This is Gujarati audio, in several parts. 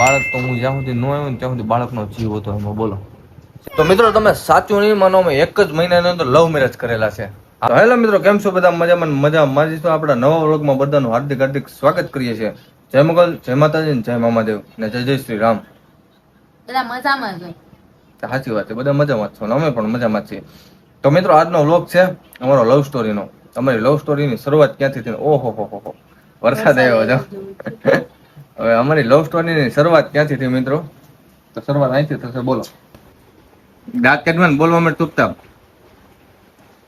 બાળક તો હું જ્યાં સુધી ન આવ્યો ત્યાં સુધી બાળકનો જીવ હતો એમાં બોલો. તો મિત્રો તમે સાચું નહીં માનો અમે એક જ મહિનાની અંદર લવ મેરેજ કરેલા છે. હેલો મિત્રો કેમ છો બધા? મજામાં મજા મારી તો આપણા નવા વ્લોગમાં બધાનું હાર્દિક હાર્દિક સ્વાગત કરીએ છીએ. જય મોગલ જય માતાજી જય મામાદેવ ને જય જય શ્રી રામ. બધા મજામાં સાચી વાત છે બધા મજામાં છો ને? અમે પણ મજામાં છીએ. તો મિત્રો આજનો વ્લોગ છે અમારો લવ સ્ટોરીનો અમારી લવ સ્ટોરીની શરૂઆત ક્યાંથી થઈ? ઓહો હો હો વરસાદ આવ્યો હવે અમારી લવ સ્ટોરીની શરૂઆત ક્યાંથી થઈ મિત્રો? તો શરૂઆત અહીંથી થશે બોલો. ડાક કેડમેન બોલવા માટે ચૂપચાપ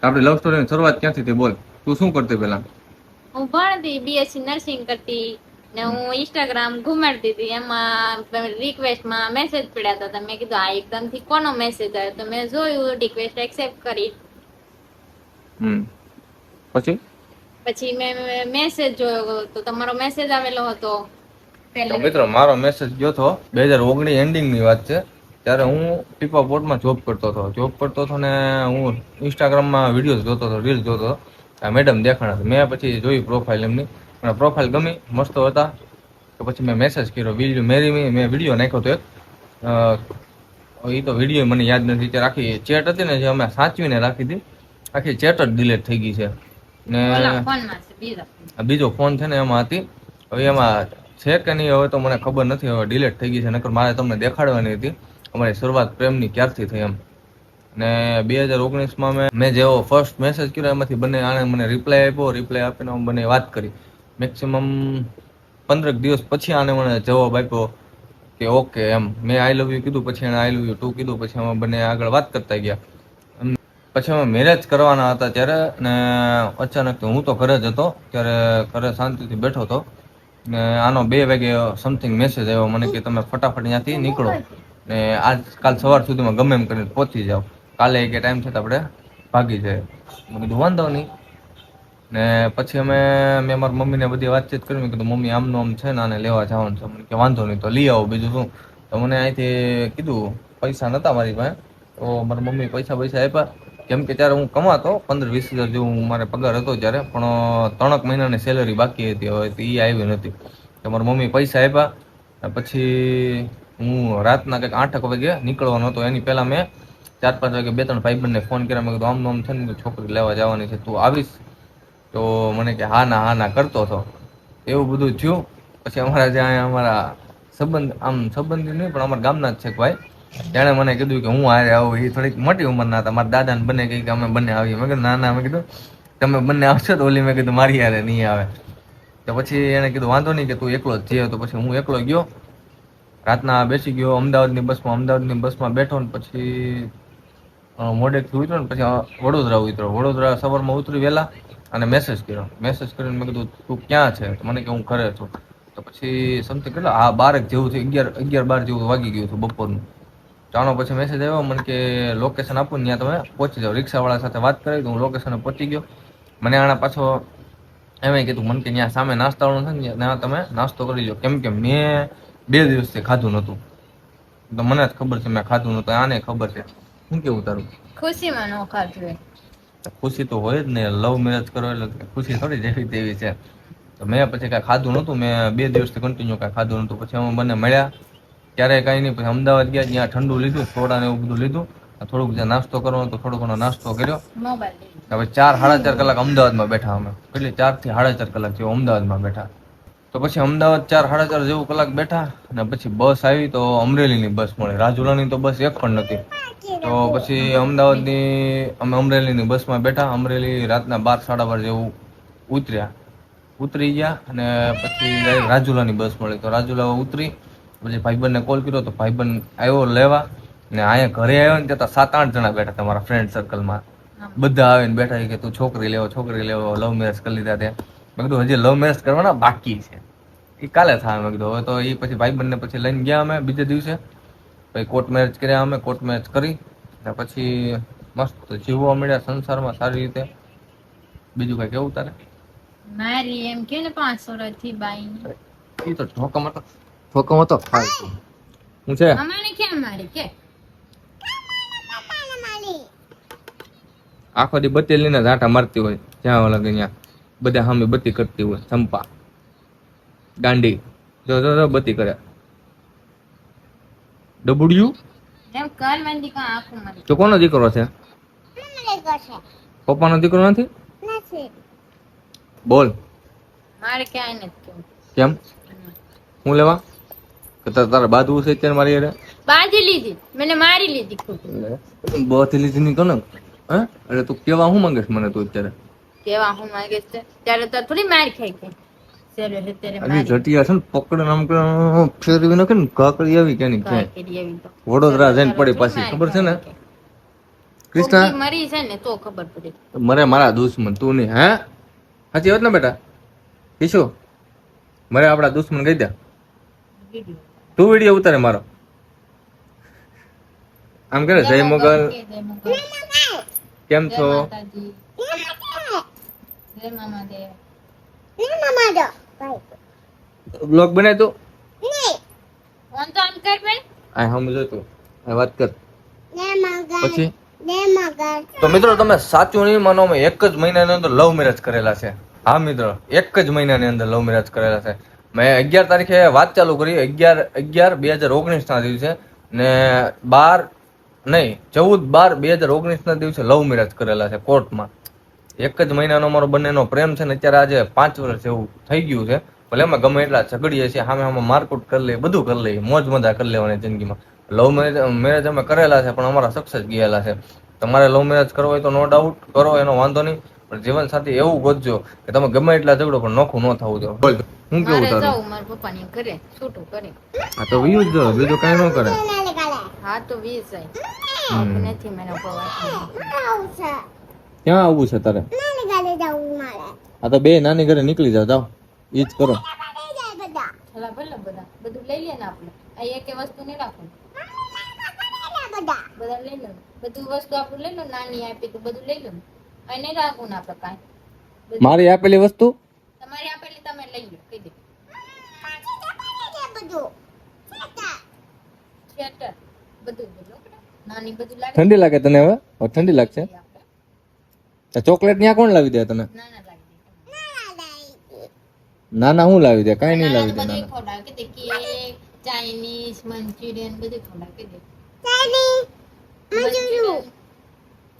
આપણે લવ સ્ટોરીની શરૂઆત ક્યાંથી થઈ બોલ. તું શું કરતી પેલા હું ભણતી બીએસસી નર્સિંગ કરતી ને હું ઇન્સ્ટાગ્રામ ઘુમાડતી હતી. એમાં રિક્વેસ્ટમાં મેસેજ પડ્યા હતા. મેં કીધું આ એકદમથી કોનો મેસેજ આવ્યો? તો મેં જોયું રિક્વેસ્ટ એક્સેપ્ટ કરી. હમ. પછી? પછી મેં મેસેજ જોયો તો તમારો મેસેજ આવેલો હતો. તો મિત્રો મારો મેસેજ ગયો હતો. બે હજાર ઓગણીસ એન્ડિંગની વાત છે. ત્યારે હું ટીપા પોર્ટમાં જોબ કરતો હતો. જોબ કરતો હતો ને હું ઇન્સ્ટાગ્રામમાં વિડીયોઝ જોતો હતો રીલ જોતો હતો. આ મેડમ દેખાણા હતા મેં પછી જોઈ પ્રોફાઇલ એમની. મને પ્રોફાઇલ ગમી મસ્ત હતા. તો પછી મેં મેસેજ કર્યો વિલ યુ મેરી મી મેં વીડિયો નાખ્યો હતો એક. એ તો વીડિયો મને યાદ નથી. ત્યારે આખી ચેટ હતી ને જે અમે સાચવીને રાખી હતી. આખી ચેટ જ ડિલેટ થઈ ગઈ છે. ને બીજો ફોન છે ને એમાં હતી. હવે એમાં છે કે નહીં હવે તો મને ખબર નથી, હવે ડિલેટ થઈ ગઈ છે, નકર મારે તમને દેખાડવાની હતી. અમારી શરૂઆત પ્રેમની ક્યારથી થઈ એમ. ને બે હજાર ઓગણીસમાં મેં મેં જેવો ફર્સ્ટ મેસેજ કર્યો, એમાંથી બંને આણે મને રિપ્લાય આપ્યો રિપ્લાય આપીને અમે બંને વાત કરી. મેક્સિમમ પંદરક દિવસ પછી આને મને જવાબ આપ્યો કે, ઓકે, એમ. મેં આઈ લવ યુ કીધું, પછી એણે આઈ લવ યુ ટુ કીધું, પછી અમે બંને આગળ વાત કરતા ગયા. પછી અમે મેરેજ કરવાના હતા ત્યારે, ને અચાનક હું તો ઘરે જ હતો, ત્યારે ઘરે શાંતિથી બેઠો હતો. ને આનો બે વાગે સમથિંગ મેસેજ આવ્યો. મને કે તમે ફટાફટ ત્યાંથી નીકળો. ને આજ કાલ સવાર સુધીમાં ગમે એમ કરીને પહોંચી જાઓ. કાલે કે ટાઈમ છે તો આપણે ભાગી જાય. મેં કીધું, વાંધો નહીં. ને પછી અમે, મેં મારી મમ્મીને બધી વાતચીત કરી. મેં કીધું, મમ્મી, આમનું આમ છે ને આને લેવા જવાનું છે. મને કે, વાંધો નહીં, તો લઈ આવો બીજું શું? તો મને અહીંથી કીધું, પૈસા નહોતા મારી પાસે. તો મારી મમ્મી પૈસા પૈસા આપ્યા. કેમ કે ત્યારે હું કમાતો, પંદર વીસ હજાર જેવું મારે પગાર હતો ત્યારે, પણ ત્રણક મહિનાની સેલરી બાકી હતી હવે એ આવી નથી. તો મારી મમ્મી પૈસા આપ્યા પછી હું રાતના કંઈક આઠક વાગે નીકળવાનો હતો. એની પહેલાં મેં ચાર પાંચ વાગે બે ત્રણ ભાઈબંધને ફોન કર્યા, મેં કીધું, આમ આમ છે ને છોકરી લેવા જવાની છે, તું આવીશ. તો મને કે, હા ના હા ના, કરતો હતો. એવું બધું થયું. પછી અમારા જે અહીંયા અમારા સંબંધ, આમ સંબંધી નહીં, પણ અમારા ગામના જ છે ભાઈ. તેણે મને કીધું કે હું હારે આવું એ થોડીક મોટી ઉંમરના હતા. મારા દાદાને બંને કહી કે અમે બંને આવીએ. મેં કીધું, ના મેં કીધું, તમે બંને આવશો તો ઓલી, મેં કીધું, મારી હારે નહીં આવે. તો પછી એણે કીધું, વાંધો નહીં કે તું એકલો જ જઈએ તો પછી હું એકલો ગયો. રાતના બેસી ગયો અમદાવાદની બસમાં. અમદાવાદની બસમાં બેઠો ને પછી મોડેકથી ઉતર્યો ને પછી વડોદરા ઉતર્યો. વડોદરા સવારમાં ઉતરી વહેલા અને મેસેજ કર્યો. મેસેજ કરીને મેં કીધું, તું ક્યાં છે? મને કે, હું ઘરે છું. તો પછી સમથિંગ કેટલા હા બારેક જેવું થયું અગિયાર અગિયાર બાર જેવું વાગી ગયું હતું બપોરનું. જાણો પછી મેસેજ આવ્યો મને કે લોકેશન આપો ને ત્યાં તમે પહોંચી જાઓ. રિક્ષાવાળા સાથે વાત કરી તો હું લોકેશને પહોંચી ગયો. મને આના પાછો એમ કીધું મને કે ત્યાં સામે નાસ્તાવાળું છે ને ત્યાં તમે નાસ્તો કરી લો કેમ કે મેં બે દિવસથી ખાધું નહોતું. તો મને જ ખબર છે મેં ખાધું નહોતું આને ખબર છે. શું કેવું તારું? ખુશીમાં ન ખાધું ખુશી તો હોય જ ને લવ મેરેજ કરો એટલે ખુશી થોડી જેવી તેવી છે. તો મેં પછી કાંઈ ખાધું નહોતું મેં બે દિવસથી કન્ટિન્યુ કાંઈ ખાધું નહોતું. પછી અમે બંને મળ્યા. ક્યારેય કાંઈ નહીં પછી અમદાવાદ ગયા ત્યાં ઠંડુ લીધું સોડા ને એવું બધું લીધું. થોડુંક જે નાસ્તો કરવાનો તો થોડો ઘણો નાસ્તો કર્યો. હવે ચાર સાડા ચાર કલાક અમદાવાદમાં બેઠા અમે. એટલે ચારથી સાડા ચાર કલાક જેવું અમદાવાદમાં બેઠા. તો પછી અમદાવાદ ચાર સાડા ચાર જેવું કલાક બેઠા અને પછી બસ આવી તો અમરેલીની બસ મળી. રાજુલાની તો બસ એક પણ નથી. તો પછી અમદાવાદની અમે અમરેલીની બસમાં બેઠા. અમરેલી રાતના બાર સાડા બાર જેવું ઉતર્યા. ઉતરી ગયા અને પછી રાજુલાની બસ મળી. તો રાજુલા ઉતરી પછી ભાઈબંધને કોલ કર્યો તો ભાઈબંધ આવ્યો લેવા ને અહીંયા ઘરે આવ્યો ને ત્યાં સાત આઠ જણા બેઠા તમારા ફ્રેન્ડ સર્કલમાં બધા આવીને બેઠા કે તું છોકરી લેવો છોકરી લેવો લવ મેરેજ કરી લીધા ત્યાં મેં કીધું હજી લવ મેરેજ કરવાના બાકી છે. એ કાલે થાય મેં કીધું હવે તો એ પછી ભાઈબંધને પછી લઈને ગયા અમે બીજે દિવસે. પછી કોર્ટ મેરેજ કર્યા અમે કોર્ટ મેરેજ કરી. ને પછી મસ્ત જીવવા મળ્યા સંસારમાં સારી રીતે. બીજું કઈ કેવું તારે? મારી એમ કે ને પાંચ વર્ષથી બાઈ એ તો ઠોકમાં તો ઠોકમાં હતો ખાય હું છે? અમારે કેમ મારી કે? આખો દી બત્તી લઈને ઝાંટા મારતી હોય જ્યાં ઓલા અહીંયા ત્યાં. બધા સામે બત્તી કરતી હોય ચંપા. ગાંડી જો જો જો બત્તી કરે. ડબુડિયું? તો કોનો દીકરો છે? પપ્પાનો દીકરો નથી? બોલ. મારે ક્યાંય નથી કેમ? હું લેવા? તારે બાંધવું છે અત્યારે મારી હારે? બાંધી લીધી. મને મારી લીધી બાંધી લીધી નહીં કોને? હે? એટલે તું કેવા હું માંગે મને તું અત્યારે? કેવા હું માંગે છે ત્યારે તો થોડી માર ખાઈ ગઈ જટિયા છે ને પકડે ફેરવી નાખે ને કાકડી આવી કે નહીં ક્યાંય. વડોદરા જઈને પડી પાછી ખબર છે ને. કૃષ્ણા મરી છે ને તો ખબર પડી. મરે મારા દુશ્મન તું નહીં હે? સાચી વાત ને બેટા? કિશો? મરે આપડા દુશ્મન કહી દે. તું વીડિયો ઉતારે મારો. આમ કરે, જય મોગલ. કેમ છો. બ્લોગ બનાય તું? આમ સમજો તું. વાત કર. પછી? તો મિત્રો, તમે સાચું નહીં અમે એક જ મહિનાની અંદર લવ મેરેજ કરેલા છે. હા, મિત્રો, એક જ મહિનાની અંદર લવ મેરેજ કરેલા છે. મેં અગિયાર તારીખે વાત ચાલુ કરી. અગિયાર અગિયાર બે હજાર ઓગણીસ ના દિવસે ને બાર, નહીં, ચૌદ બાર બે હજાર ઓગણીસ ના દિવસે લવ મેરેજ કરેલા છે કોર્ટમાં. એક જ મહિનાનો અમારો બંનેનો પ્રેમ છે ને અત્યારે આજે પાંચ વર્ષ એવું થઈ ગયું છે. ભલે અમે ગમે એટલા ઝઘડીએ છીએ સામે સામે મારકુટ કરી લઈએ, બધું કરી લઈએ, મોજ મજા કરી લેવાની જિંદગીમાં. લવ મેરેજ મેરેજ અમે કરેલા છે, પણ અમારા સક્સેસ ગયેલા છે. તમારે લવ મેરેજ કરવો હોય તો નો ડાઉટ કરો, એનો વાંધો નહીં. પણ જીવન સાથી એવું ગોતજો કે તમે ગમે એટલા ઝઘડો, પણ નોખું ન થવું બોલ હું કેવું મારે તારું? મારા પપ્પાની ઘરે છૂટું કરે આ તો વિયું જો બીજું કાંઈ ન કરે. હા તો વીસ જાય. નથી મને ક્યાં આવવું છે તારે? આ તો બે નાની ઘરે નીકળી જાવ જાવ ઈ જ કરો. ભલા ભલે બધા. બધું લઈ લે ને આપણે. આ એક વસ્તુ નહીં રાખવું બધા લઈ લો. બધું વસ્તુ આપણે લઈ લો નાની આપી તો બધું લઈ લો. અહીં નહીં રાખવું ને આપણે કાંઈ. મારી આપેલી વસ્તુ? લઈ લો કહી દે. થિયેટર. બધું બધું આપણે. નાની બધું લાગે. ઠંડી લાગે તને હવે? ઠંડી લાગશે? ચોકલેટ ત્યાં કોણ લાવી દે તને? ના ના હું લાવી દે? કઈ નહીં લાવી દે નાના. ચાઇનીઝ મંચુરિયન બધું ખવડાવે દે. મંચુરિયન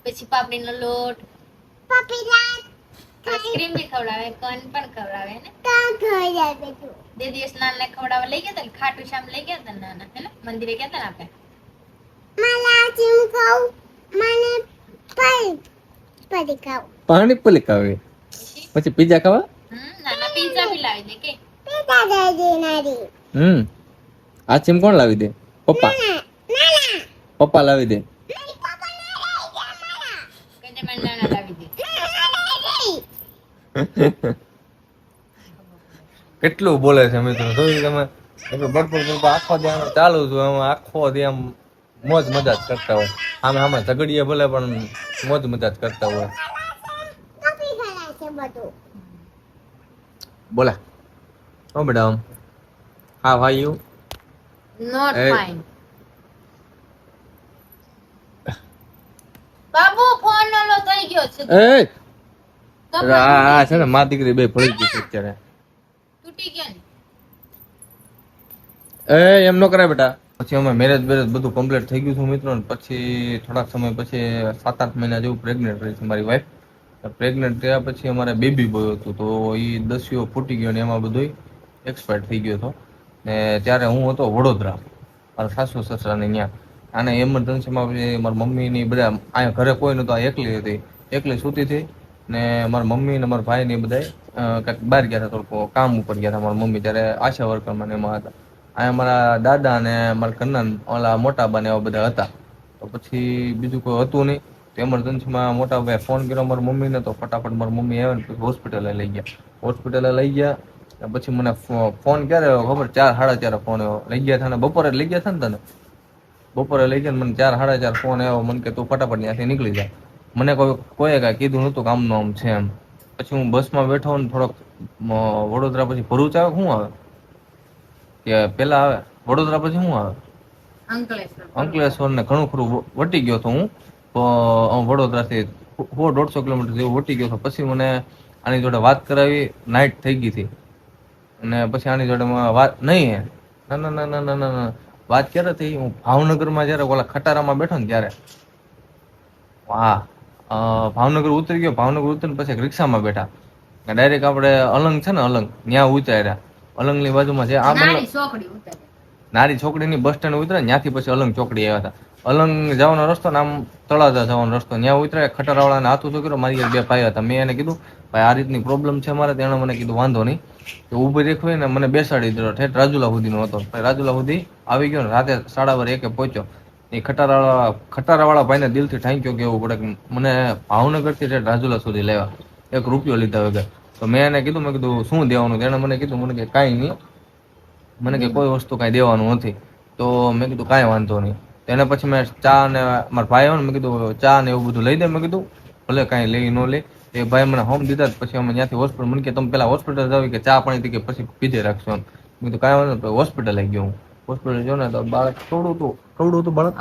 પછી પાપડીનો લોટ. આઈસ્ક્રીમ બી ખવડાવે કન પણ ખવડાવે ને? બે દિવસ નાના ખવડાવવા લઈ ગયા હતા ખાટું શ્યામ લઈ ગયા હતા નાના હે ને? મંદિરે ગયા હતા ને આપણે. પાણી પલી ખાવી? પછી? પછી પીઝા ખાવા? હમ નાના પીઝા બી લાવી દે કે. હમ. આ ચીમ કોણ લાવી દે? પપ્પા. પપ્પા લાવી દે. કઈ મને નાના લાવી દે? કેટલું બોલે છે મિત્રો? જોયું તમે? એટલે બડબડ બડબડ આખો દી આમ ચાલુ છું આમ આખો દી આમ મોજ મજા જ કરતા હોય. આમે આમે ઝઘડીએ ભલે પણ મોજ મજા જ કરતા હોય. બોલા. ઓ મેડમ હા ભાઈ યુ નોટ. ફાઇન બાબુ ફોન નલો થઈ ગયો છે. એ આ છે ને મા દીકરી બે પડી ગઈ છે અત્યારે. ને એ એમ ન કરાય બેટા. પછી અમે મેરેજ બેરેજ બધું કમ્પ્લીટ થઈ ગયું હતું મિત્રો પછી થોડાક સમય પછી સાત આઠ મહિના જેવું પ્રેગ્નેન્ટ રહી છે મારી વાઈફ પ્રેગ્નેન્ટ થયા પછી અમારે બેબી બોય હતું તો એ દસ્યો ફૂટી ગયો ને એમાં બધું એક્સપાયર થઈ ગયો હતો. ને ત્યારે હું હતો વડોદરા મારા સાસુ સસરાને ત્યાં અને એમરજન્સીમાં પછી મારા મમ્મી ની બધા અહીંયા ઘરે કોઈ નહોતું આ એકલી હતી. એકલી સૂતી હતી. ને મારા મમ્મી ને મારા ભાઈ ને બધા કાંઈક બહાર ગયા હતા થોડુંક કામ ઉપર ગયા હતા મારા મમ્મી ત્યારે આશા વર્કરમાં મને એમાં હતા. અહીંયા મારા દાદા ને મારા ઘરના ઓલા મોટા બને એવા બધા હતા. તો પછી બીજું કોઈ હતું નહીં. તો એમરજન્સીમાં મોટા ભાઈ ફોન કર્યો મારા મમ્મીને તો ફટાફટ મારા મમ્મી આવે ને પછી હોસ્પિટલે લઈ ગયા. હોસ્પિટલે લઈ ગયા પછી મને ફોન ક્યારે આવ્યો ખબર? ચાર, સાડા ચાર ફોન આવ્યો લઈ ગયા હતા ને બપોરે લઈ ગયા હતા ને તને? બપોરે લઈ ગયા મને ચાર, સાડા ચાર ફોન આવ્યો. મને કે તું ફટાફટ ત્યાંથી નીકળી જા. મને કોઈ, કોઈએ કાંઈ કીધું નહોતું કામનું આમ છે એમ. પછી હું બસમાં બેઠો ને થોડોક વડોદરા પછી ભરૂચ આવે શું આવે? કે પેલા આવે? વડોદરા પછી શું આવે? અંકલેશ્વર. ને ઘણું ખરું વટી ગયો હતો હું. વડોદરાથી સો દોઢસો કિલોમીટર જેવું વટી ગયો હતો પછી મને આની જોડે વાત કરાવી નાઇટ થઈ ગઈ હતી. અને પછી આની જોડે વાત નહીં ના ના ના ના ના ના. વાત ક્યારે થઈ? હું ભાવનગરમાં જ્યારે ઓલા ખટારામાં બેઠો ને ત્યારે. હા અ, ભાવનગર ઉતરી ગયો. ભાવનગર ઉતરીને પછી રિક્ષામાં બેઠા. ડાયરેક્ટ આપણે અલંગ છે ને અલંગ. ત્યાં ઉતાર્યા. અલંગની બાજુમાં છે આ નારી છોકરીની બસ સ્ટેન્ડ ઉતરે ત્યાંથી પછી અલંગ ચોકડી આવ્યા હતા. અલંગ જવાનો રસ્તો ને આમ તળાજા જવાનો રસ્તો. ત્યાં ઉતરે ખટારાવાળાને હાથું છોકરો મારી બે ભાઈ હતા. મેં એને કીધું ભાઈ આ રીતની પ્રોબ્લેમ છે મારે. તેણે મને કીધું વાંધો નહીં. તો ઊભી રેખવી ને મને બેસાડી દીધો. ઠેઠ રાજુલા સુધીનો હતો. રાજુલા સુધી આવી ગયો ને રાતે સાડા બાર એકે પહોંચ્યો. એ ખટારાવાળા ખટારાવાળા ભાઈને દિલથી ઠાંક્યો કહેવું પડે કે મને ભાવનગરથી છે રાજુલા સુધી લેવા, એક રૂપિયો લીધા વગર. તો મેં એને કીધું, મેં કીધું, શું દેવાનું? તેણે મને કીધું, મને કે કાંઈ નહીં. મને કે કોઈ વસ્તુ કાંઈ દેવાનું નથી. તો મેં કીધું, કાંઈ વાંધો નહીં. તેને પછી મેં ચા ને મારા ભાઈ આવ્યો ને, મેં કીધું, ચા ને એવું બધું લઈ દે. મેં કીધું, ભલે કાંઈ લઈ ન લે. એ ભાઈ મને હોમ દીધા પછી અમે ત્યાંથી હોસ્પિટલ મને કે, તમે પેલા હોસ્પિટલ જાવ કે ચા પાણી કે પછી પીધે રાખશો એમ. મેં કીધું, કાંઈ વાંધો હોસ્પિટલ લઈ ગયો હું. હોસ્પિટલ જો ને તો બાળક થોડું હતું થોડું હતું બાળક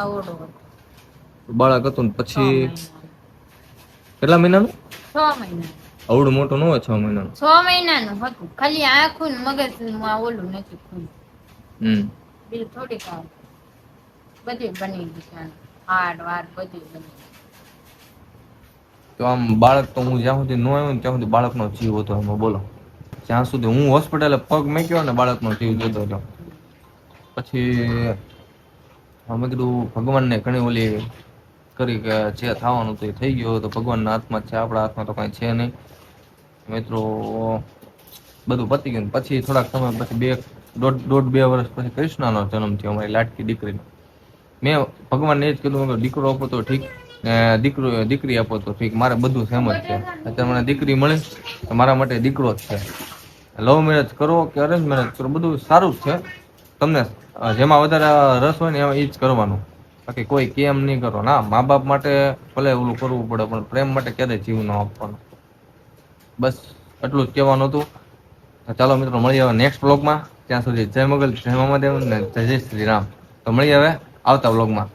બાળક હતું ને પછી કેટલા મહિનાનું? છ મહિના અવડું મોટું ન હોય છ મહિનાનું. છ મહિનાનું હતું. ખાલી આખું ને મગજનું આ ઓલું નથી ખુલ્લું. હમ. બીજું થોડીક આ બધું બની ગયું હાડ વાર બધું બની તો આમ બાળક તો હું જ્યાં સુધી ન આવ્યો ને ત્યાં સુધી બાળકનો જીવ હતો એમાં બોલો. જ્યાં સુધી હું હોસ્પિટલે પગ મેક્યો ને બાળકનો જીવ જતો હતો પછી અમે કીધું ભગવાનને ઘણી ઓલી કરી કે જે થવાનું તો થઈ ગયું તો ભગવાનના હાથમાં છે. આપણા હાથમાં તો કાંઈ છે નહીં. મિત્રો, બધું પતી ગયું પછી થોડાક સમય પછી બે, દોઢ દોઢ બે વર્ષ પછી કૃષ્ણનો જન્મ થયો અમારી લાટકી દીકરીનો. મેં ભગવાનને એ જ કીધું દીકરો આપો તો ઠીક. ને દીકરો, દીકરી આપો તો ઠીક. મારે બધું સેમ જ છે. અત્યારે મને દીકરી મળે તો મારા માટે દીકરો જ છે. લવ મેરેજ કરો કે અરેન્જ મેરેજ કરો, બધું સારું જ છે. તમને જેમાં વધારે રસ હોય ને એમાં એ જ કરવાનું. બાકી કોઈ કેમ નહીં કરો ના મા બાપ માટે ભલે ઓલું કરવું પડે, પણ પ્રેમ માટે ક્યારેય જીવ ન આપવાનો. બસ, એટલું જ કહેવાનું હતું. ચાલો મિત્રો, મળીએ હવે નેક્સ્ટ બ્લોગમાં ત્યાં સુધી જય મોગલ, જય મહાદેવ ને જય જય શ્રી રામ. તો મળીએ હવે આવતા બ્લોગમાં